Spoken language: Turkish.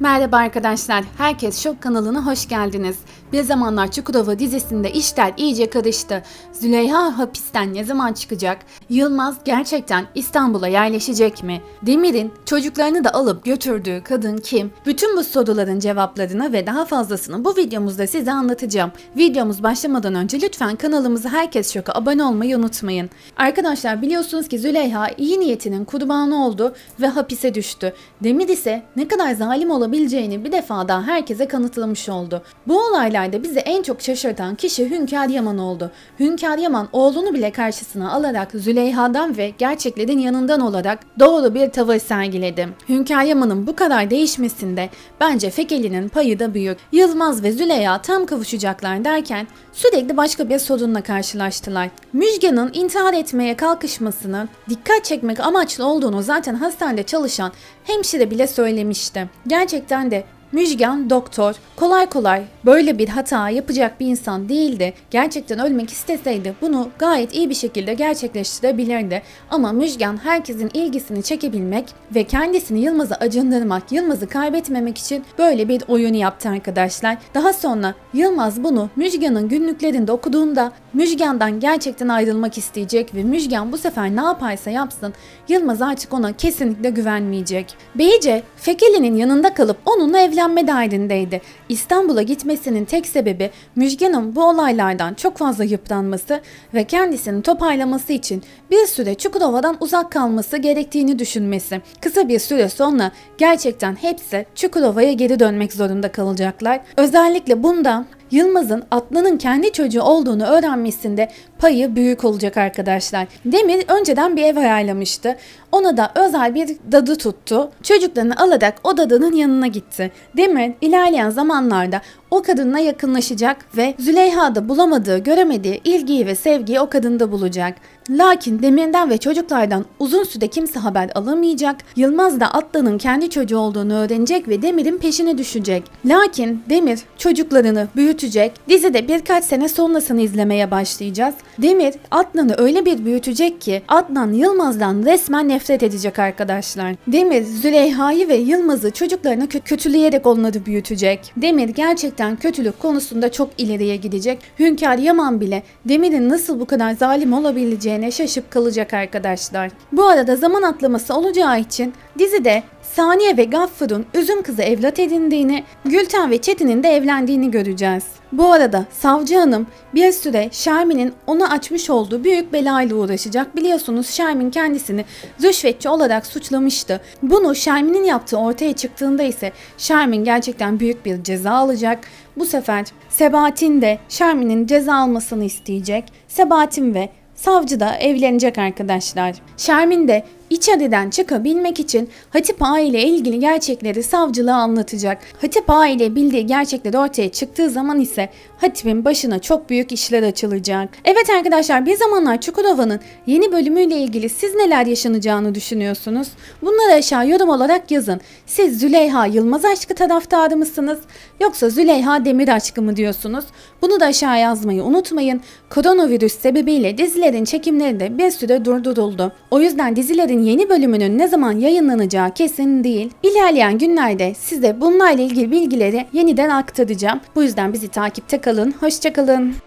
Merhaba arkadaşlar, Herkes Şok kanalına hoş geldiniz. Bir zamanlar Çukurova dizisinde işler iyice karıştı. Züleyha hapisten ne zaman çıkacak? Yılmaz gerçekten İstanbul'a yerleşecek mi? Demir'in çocuklarını da alıp götürdüğü kadın kim? Bütün bu soruların cevaplarını ve daha fazlasını bu videomuzda size anlatacağım. Videomuz başlamadan önce lütfen kanalımıza Herkes Şok'a abone olmayı unutmayın. Arkadaşlar biliyorsunuz ki Züleyha iyi niyetinin kurbanı oldu ve hapise düştü. Demir ise ne kadar zalim olabileceğini bir defa daha herkese kanıtlamış oldu. Bu olaylarda bizi en çok şaşırtan kişi Hünkar Yaman oldu. Hünkar Yaman oğlunu bile karşısına alarak Züleyha'dan ve gerçeklerin yanından olarak doğru bir tavır sergiledi. Hünkar Yaman'ın bu kadar değişmesinde bence Fekeli'nin payı da büyük. Yılmaz ve Züleyha tam kavuşacaklar derken sürekli başka bir sorunla karşılaştılar. Müjgan'ın intihar etmeye kalkışmasının dikkat çekmek amaçlı olduğunu zaten hastanede çalışan hemşire bile söylemişti. Gerçekten de Müjgan doktor kolay kolay böyle bir hata yapacak bir insan değildi. Gerçekten ölmek isteseydi bunu gayet iyi bir şekilde gerçekleştirebilirdi. Ama Müjgan herkesin ilgisini çekebilmek ve kendisini Yılmaz'a acındırmak, Yılmaz'ı kaybetmemek için böyle bir oyunu yaptı arkadaşlar. Daha sonra Yılmaz bunu Müjgan'ın günlüklerinde okuduğunda Müjgan'dan gerçekten ayrılmak isteyecek ve Müjgan bu sefer ne yaparsa yapsın Yılmaz artık ona kesinlikle güvenmeyecek. Beyce Fekeli'nin yanında kalıp onunla evlenme derdindeydi. İstanbul'a gitmesinin tek sebebi Müjgan'ın bu olaylardan çok fazla yıpranması ve kendisini toparlaması için bir süre Çukurova'dan uzak kalması gerektiğini düşünmesi. Kısa bir süre sonra gerçekten hepsi Çukurova'ya geri dönmek zorunda kalacaklar. Özellikle bunda Yılmaz'ın Atlı'nın kendi çocuğu olduğunu öğrenmesinde payı büyük olacak arkadaşlar. Demir önceden bir ev ayarlamıştı. Ona da özel bir dadı tuttu. Çocuklarını alarak o dadının yanına gitti. Demir ilerleyen zamanlarda o kadınla yakınlaşacak ve Züleyha da bulamadığı, göremediği ilgiyi ve sevgiyi o kadında bulacak. Lakin Demir'den ve çocuklardan uzun süre kimse haber alamayacak. Yılmaz da Atlı'nın kendi çocuğu olduğunu öğrenecek ve Demir'in peşine düşecek. Lakin Demir çocuklarını büyütecek. Dizide birkaç sene sonrasını izlemeye başlayacağız. Demir Adnan'ı öyle bir büyütecek ki Adnan Yılmaz'dan resmen nefret edecek arkadaşlar. Demir Züleyha'yı ve Yılmaz'ı çocuklarını kö- kötüleyerek onları büyütecek. Demir gerçekten kötülük konusunda çok ileriye gidecek. Hünkar Yaman bile Demir'in nasıl bu kadar zalim olabileceğine şaşıp kalacak arkadaşlar. Bu arada zaman atlaması olacağı için dizide Saniye ve Gaffur'un üzüm kızı evlat edindiğini, Gülten ve Çetin'in de evlendiğini göreceğiz. Bu arada savcı hanım bir süre Şermin'in ona açmış olduğu büyük belayla uğraşacak. Biliyorsunuz Şermin kendisini rüşvetçi olarak suçlamıştı. Bunu Şermin'in yaptığı ortaya çıktığında ise Şermin gerçekten büyük bir ceza alacak. Bu sefer Sebahattin de Şermin'in ceza almasını isteyecek. Sebahattin ve Savcı da evlenecek arkadaşlar. Şermin de içeriden çıkabilmek için Hatip Ağa ile ilgili gerçekleri savcılığa anlatacak. Hatip Ağa ile bildiği gerçekler ortaya çıktığı zaman ise Hatip'in başına çok büyük işler açılacak. Evet arkadaşlar bir zamanlar Çukurova'nın yeni bölümüyle ilgili siz neler yaşanacağını düşünüyorsunuz? Bunları aşağı yorum olarak yazın. Siz Züleyha Yılmaz aşkı taraftarı mısınız? Yoksa Züleyha Demir aşkı mı diyorsunuz? Bunu da aşağı yazmayı unutmayın. Koronavirüs sebebiyle dizilerin çekimleri de bir süre durduruldu. O yüzden dizilerin yeni bölümünün ne zaman yayınlanacağı kesin değil. İlerleyen günlerde size bunlarla ilgili bilgileri yeniden aktaracağım. Bu yüzden bizi takipte kalın. Hoşçakalın.